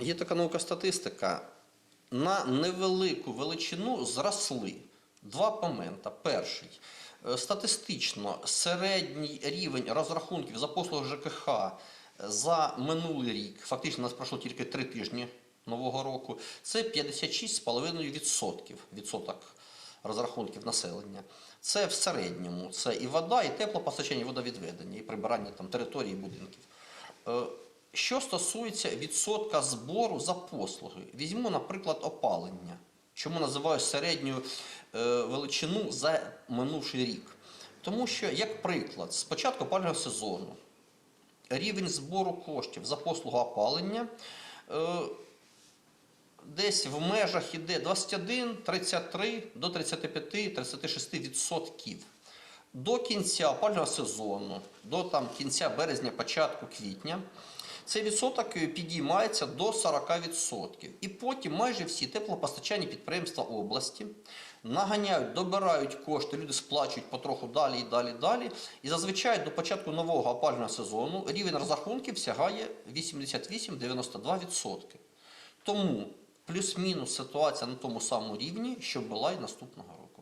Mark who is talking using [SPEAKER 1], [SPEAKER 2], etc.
[SPEAKER 1] Є така наука статистика. На невелику величину зросли два момента. Перший. Е, Статистично середній рівень розрахунків за послуги ЖКХ за минулий рік, фактично нас пройшло тільки три тижні нового року, це 56,5% відсоток розрахунків населення. Це в середньому. Це і вода, і теплопостачання, і водовідведення, і прибирання там, території будинків. Що стосується відсотка збору за послуги, візьму, наприклад, опалення. Чому називаю середню е, величину за минувший рік? Тому що, як приклад, з початку опалювального сезону рівень збору коштів за послугу опалення е, десь в межах іде 21, 33 до 35, 36 відсотків. До кінця опалювального сезону, до там, кінця березня, початку квітня, цей відсоток е, підіймається до 40%. І потім майже всі теплопостачальні підприємства області наганяють, добирають кошти, люди сплачують потроху далі і далі далі. І зазвичай до початку нового опалювального сезону рівень розрахунків сягає 88-92%. Тому плюс-мінус ситуація на тому самому рівні, що була і наступного року.